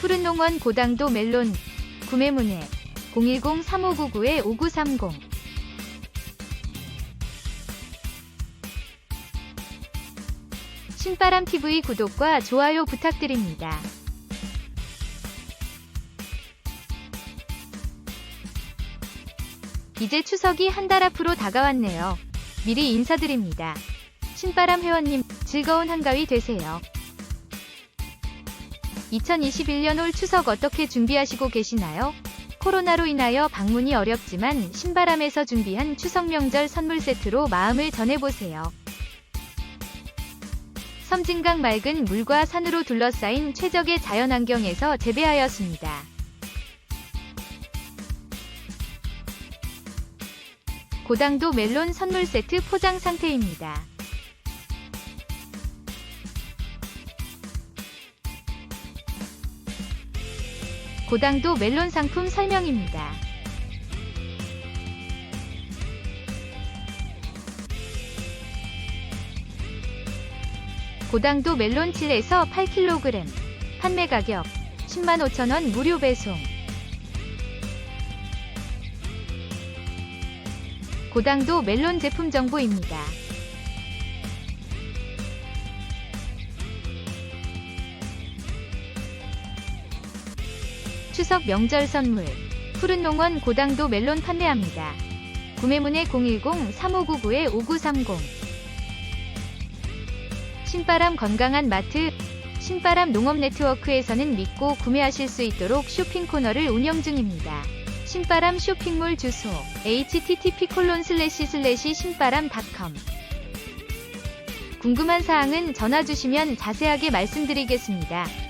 푸른 농원 고당도 멜론 구매 문의 010-3599-5930 신바람 TV 구독과 좋아요 부탁드립니다. 이제 추석이 한 달 앞으로 다가왔네요. 미리 인사드립니다. 신바람 회원님, 즐거운 한가위 되세요. 2021년 올 추석 어떻게 준비하시고 계시나요? 코로나로 인하여 방문이 어렵지만 신바람에서 준비한 추석 명절 선물 세트로 마음을 전해보세요. 섬진강 맑은 물과 산으로 둘러싸인 최적의 자연환경에서 재배하였습니다. 고당도 멜론 선물 세트 포장 상태입니다. 고당도 멜론 상품 설명입니다. 고당도 멜론 7에서 8kg 판매 가격 105,000원 무료 배송 고당도 멜론 제품 정보입니다. 추석 명절 선물 푸른 농원 고당도 멜론 판매합니다. 구매문의 010-3599-5930 신바람 건강한 마트 신바람 농업 네트워크에서는 믿고 구매하실 수 있도록 쇼핑 코너를 운영 중입니다. 신바람 쇼핑몰 주소 http 콜론 슬래시 슬래시 신바람닷컴 궁금한 사항은 전화 주시면 자세하게 말씀드리겠습니다.